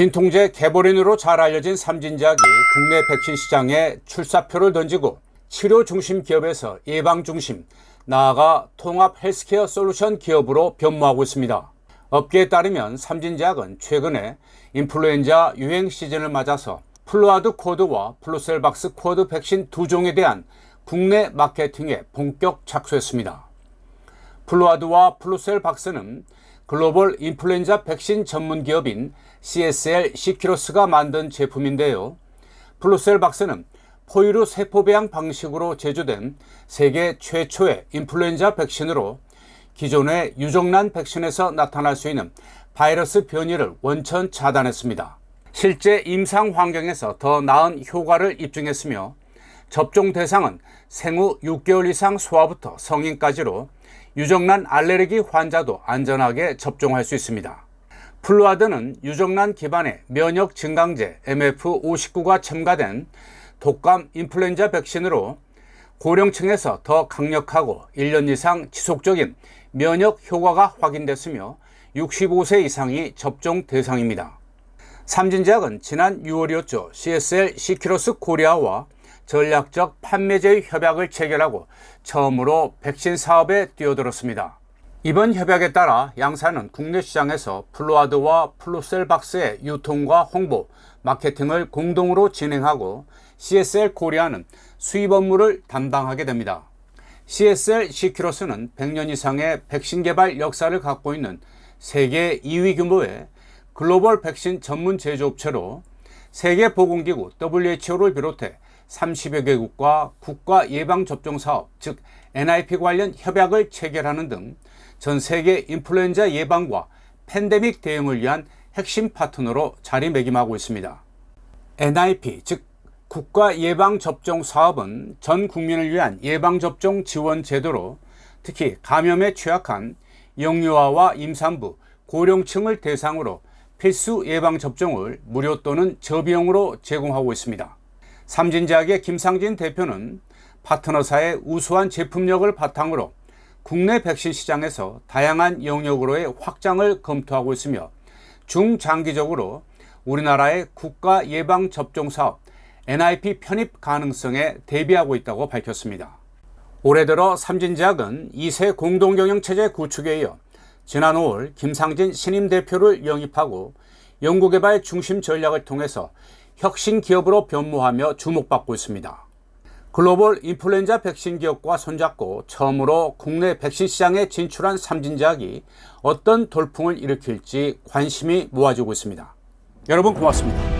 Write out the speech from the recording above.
진통제 개보린으로 잘 알려진 삼진제약이 국내 백신 시장에 출사표를 던지고 치료 중심 기업에서 예방 중심, 나아가 통합 헬스케어 솔루션 기업으로 변모하고 있습니다. 업계에 따르면 삼진제약은 최근에 인플루엔자 유행 시즌을 맞아서 플루아드 코드와 플루셀박스 코드 백신 두 종에 대한 국내 마케팅에 본격 착수했습니다. 플루아드와 플루셀 박스는 글로벌 인플루엔자 백신 전문 기업인 CSL 시키로스가 만든 제품인데요. 플루셀 박스는 포유류 세포 배양 방식으로 제조된 세계 최초의 인플루엔자 백신으로 기존의 유정란 백신에서 나타날 수 있는 바이러스 변이를 원천 차단했습니다. 실제 임상 환경에서 더 나은 효과를 입증했으며 접종 대상은 생후 6개월 이상 소아부터 성인까지로 유정란 알레르기 환자도 안전하게 접종할 수 있습니다. 플루아드는 유정란 기반의 면역 증강제 MF59가 첨가된 독감 인플루엔자 백신으로 고령층에서 더 강력하고 1년 이상 지속적인 면역 효과가 확인됐으며 65세 이상이 접종 대상입니다. 삼진제약은 지난 6월이었죠. CSL 시키로스 코리아와 전략적 판매제의 협약을 체결하고 처음으로 백신 사업에 뛰어들었습니다. 이번 협약에 따라 양사는 국내 시장에서 플루아드와 플루셀박스의 유통과 홍보, 마케팅을 공동으로 진행하고 CSL 코리아는 수입 업무를 담당하게 됩니다. CSL 시키로스는 100년 이상의 백신 개발 역사를 갖고 있는 세계 2위 규모의 글로벌 백신 전문 제조업체로 세계보건기구 WHO를 비롯해 30여 개국과 국가 예방 접종 사업, 즉 NIP 관련 협약을 체결하는 등 전 세계 인플루엔자 예방과 팬데믹 대응을 위한 핵심 파트너로 자리매김하고 있습니다. NIP, 즉 국가 예방 접종 사업은 전 국민을 위한 예방 접종 지원 제도로 특히 감염에 취약한 영유아와 임산부, 고령층을 대상으로 필수 예방 접종을 무료 또는 저비용으로 제공하고 있습니다. 삼진제약의 김상진 대표는 파트너사의 우수한 제품력을 바탕으로 국내 백신 시장에서 다양한 영역으로의 확장을 검토하고 있으며 중장기적으로 우리나라의 국가 예방 접종 사업 NIP 편입 가능성에 대비하고 있다고 밝혔습니다. 올해 들어 삼진제약은 2세 공동경영 체제 구축에 이어 지난 5월 김상진 신임 대표를 영입하고 연구개발 중심 전략을 통해서 혁신 기업으로 변모하며 주목받고 있습니다. 글로벌 인플루엔자 백신 기업과 손잡고 처음으로 국내 백신 시장에 진출한 삼진제약이 어떤 돌풍을 일으킬지 관심이 모아지고 있습니다. 여러분 고맙습니다.